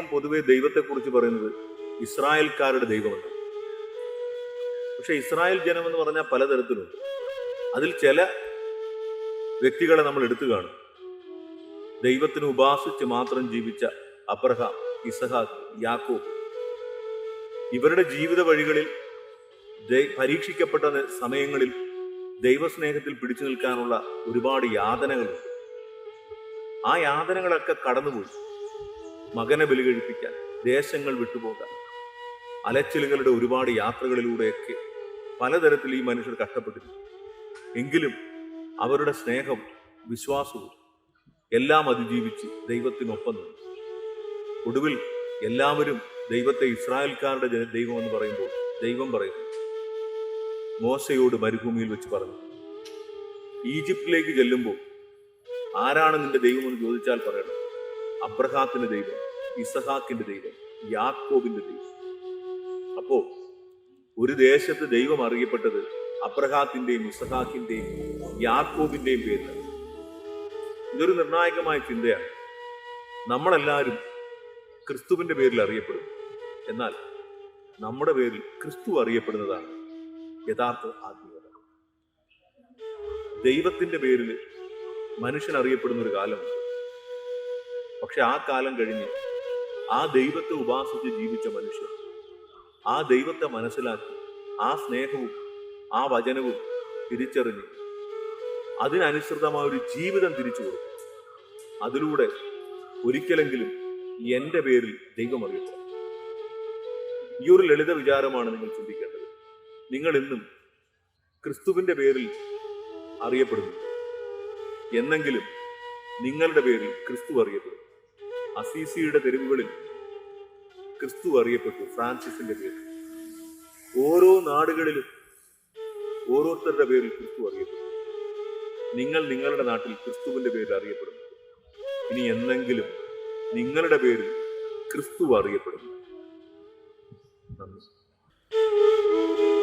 പൊതുവെ ദൈവത്തെക്കുറിച്ച് പറയുന്നത് ഇസ്രായേൽക്കാരുടെ ദൈവമല്ല. പക്ഷെ ഇസ്രായേൽ ജനം എന്ന് പറഞ്ഞാൽ പലതരത്തിലുണ്ട്. അതിൽ ചില വ്യക്തികളെ നമ്മൾ എടുത്തു കാണും. ദൈവത്തിന് ഉപാസിച്ച് മാത്രം ജീവിച്ച അബ്രഹാം ഇസഹാക്ക് യാക്കോബ്. ഇവരുടെ ജീവിത വഴികളിൽ പരീക്ഷിക്കപ്പെട്ട സമയങ്ങളിൽ ദൈവസ്നേഹത്തിൽ പിടിച്ചു നിൽക്കാനുള്ള ഒരുപാട് യാതനകളുണ്ട്. ആ യാതനകളൊക്കെ കടന്നുപോയി. മകനെ ബലികഴിപ്പിക്കാൻ ദേശങ്ങൾ വിട്ടുപോകാൻ. അലച്ചിലുകളുടെ ഒരുപാട് യാത്രകളിലൂടെയൊക്കെ പലതരത്തിൽ ഈ മനുഷ്യർ കഷ്ടപ്പെട്ടിരുന്നു. എങ്കിലും അവരുടെ സ്നേഹം വിശ്വാസവും എല്ലാം അതിജീവിച്ച് ദൈവത്തിനൊപ്പം നിന്നു. ഒടുവിൽ എല്ലാവരും ദൈവത്തെ ഇസ്രായേൽക്കാരുടെ ജന- ദൈവം എന്ന് പറയുമ്പോൾ ദൈവം പറയുന്നു. മോശയോട് മരുഭൂമിയിൽ വെച്ച് പറഞ്ഞു ഈജിപ്തിലേക്ക് ചെല്ലുമ്പോൾ ആരാണ് നിന്റെ ദൈവം എന്ന് ചോദിച്ചാൽ പറയണം. അബ്രഹാത്തിന്റെ ദൈവം ഇസഹാക്കിന്റെ ദൈവം യാക്കോബിന്റെ ദൈവം. അപ്പോ ഒരു ദേശത്ത് ദൈവം അറിയപ്പെട്ടത് അബ്രഹാത്തിന്റെയും ഇസഹാക്കിന്റെയും യാക്കോബിന്റെയും പേരിലാണ്. ഇതൊരു നിർണായകമായ ചിന്തയാണ്. നമ്മളെല്ലാവരും ക്രിസ്തുവിന്റെ പേരിൽ അറിയപ്പെടും എന്നാൽ നമ്മുടെ പേരിൽ ക്രിസ്തു അറിയപ്പെടുന്നതാണ് യഥാർത്ഥ ആത്മീയത. ദൈവത്തിന്റെ പേരിൽ മനുഷ്യൻ അറിയപ്പെടുന്ന ഒരു കാലമുണ്ട്. പക്ഷെ ആ കാലം കഴിഞ്ഞ് ആ ദൈവത്തെ ഉപാസിച്ച് ജീവിച്ച മനുഷ്യർ ആ ദൈവത്തെ മനസ്സിലാക്കി ആ സ്നേഹവും ആ വചനവും തിരിച്ചറിഞ്ഞ് അതിനനുസൃതമായ ഒരു ജീവിതം തിരിച്ചു കൊടുക്കും അതിലൂടെ ഒരിക്കലെങ്കിലും എന്റെ പേരിൽ ദൈവം അറിയപ്പെടും. ഈ ഒരു ലളിത വിചാരമാണ് നിങ്ങൾ ചിന്തിക്കേണ്ടത്. നിങ്ങൾ ഇന്നും ക്രിസ്തുവിന്റെ പേരിൽ അറിയപ്പെടുന്നു. എന്നെങ്കിലും നിങ്ങളുടെ പേരിൽ ക്രിസ്തു അറിയപ്പെടും അസീസിയുടെ തെരുവുകളിൽ ക്രിസ്തു അറിയപ്പെട്ടു ഫ്രാൻസിസിന്റെ പേരിൽ. ഓരോ നാടുകളിലും ഓരോരുത്തരുടെ പേരിൽ ക്രിസ്തു അറിയപ്പെട്ടു. നിങ്ങൾ നിങ്ങളുടെ നാട്ടിൽ ക്രിസ്തുവിന്റെ പേരിൽ അറിയപ്പെടുന്നു. ഇനി എന്നെങ്കിലും നിങ്ങളുടെ പേരിൽ ക്രിസ്തു അറിയപ്പെടുന്നു. നന്ദി.